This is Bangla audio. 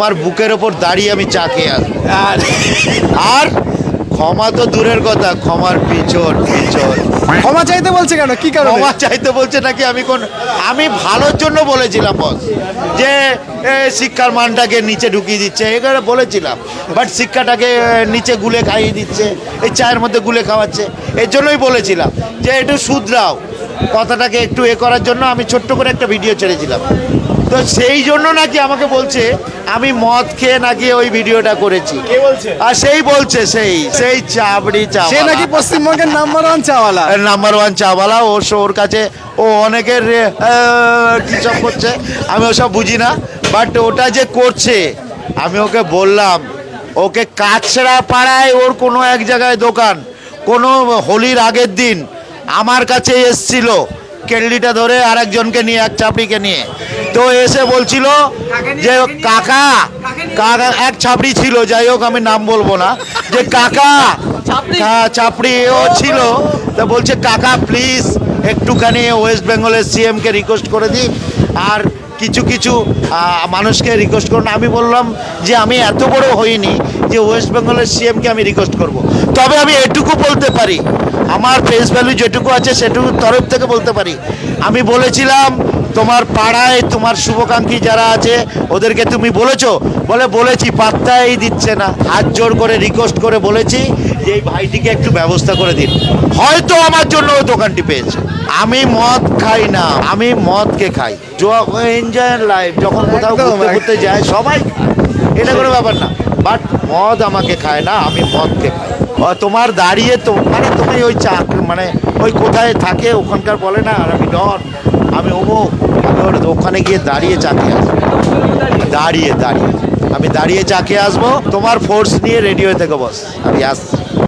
আমার বুকের ওপর দাঁড়িয়ে আমি চা খেয়ে আসব। আর আর ক্ষমা তো দূরের কথা ক্ষমার পিছন পিছন। ক্ষমা চাইতে বলছে কেন? কি কারণে? ক্ষমা চাইতে বলছে নাকি আমি কোন আমি ভালোর জন্য বলেছিলাম বস যে শিক্ষার মানটাকে নিচে ঢুকিয়ে দিচ্ছে। এখানে বলেছিলাম বাট শিক্ষাটাকে নিচে গুলে খাইয়ে দিচ্ছে এই চায়ের মধ্যে গুলে খাওয়াচ্ছে। এর জন্যই বলেছিলাম যে একটু শুধরাও। কথাটাকে একটু এ করার জন্য আমি ছোট্ট করে একটা ভিডিও ছেড়েছিলাম তো সেই জন্য নাকি আমাকে বলছে আমি মদ খেয়ে নাকি ওই ভিডিওটা করেছি। আর সেই বলছে সেই সেই চাবড়ি সে চাবড়ি নাকি পশ্চিমবঙ্গের নাম্বার ওয়ান চাওয়ালা। নাম্বার ওয়ান চাওয়ালা ও ওর কাছে ও অনেকের কী সব করছে আমি ওসব বুঝি না। বাট ওটা যে করছে আমি ওকে বললাম ওকে কাছড়া পাড়ায় ওর কোনো এক জায়গায় দোকান কোনো হোলির আগের দিন আমার কাছে এসছিল কেল্লিটা ধরে আরেকজনকে নিয়ে এক চাপড়িকে নিয়ে। তো এসে বলছিল যে কাকা কাকা এক ছাপড়ি ছিল যাই হোক আমি নাম বলব না। যে কাকা হ্যাঁ চাপড়ি ও ছিল। তা বলছে কাকা প্লিজ একটুখানি ওয়েস্ট বেঙ্গলের সিএমকে রিকোয়েস্ট করে দিই। আর কিছু কিছু মানুষকে রিকোয়েস্ট করুন। আমি বললাম যে আমি এত বড় হইনি যে ওয়েস্ট বেঙ্গলের সিএমকে আমি রিকোয়েস্ট করব। তবে আমি এটুকু বলতে পারি আমার ফেস ভ্যালু যেটুকু আছে সেটুকু তরফ থেকে বলতে পারি। আমি বলেছিলাম তোমার পাড়ায় তোমার শুভকাঙ্ক্ষী যারা আছে ওদেরকে তুমি বলেছ? বলে বলেছি পাত্তাই দিচ্ছে না। হাত জোর করে রিকোয়েস্ট করে বলেছি যে এই ভাইটিকে একটু ব্যবস্থা করে দিন। হয়তো আমার জন্য ওই দোকানটি পেয়েছে। আমি মদ খাই না আমি মদকে খাই। এনজয় লাইফ যখন কোথাও ঘুরতে ঘুরতে যায় সবাই এটা কোনো ব্যাপার না। বাট মদ আমাকে খায় না আমি মদকে খাই। তোমার দাঁড়িয়ে তো মানে তোমায় ওই চা মানে ওই কোথায় থাকে ওখানকার বলে না, আর আমি ডন আমি অমুক, আমি ওর ওখানে গিয়ে দাঁড়িয়ে চাকে আসব। দাঁড়িয়ে দাঁড়িয়ে। আমি দাঁড়িয়ে চাকে আসব, তোমার ফোর্স নিয়ে রেডি হয়ে থেকে বস আমি আসছি।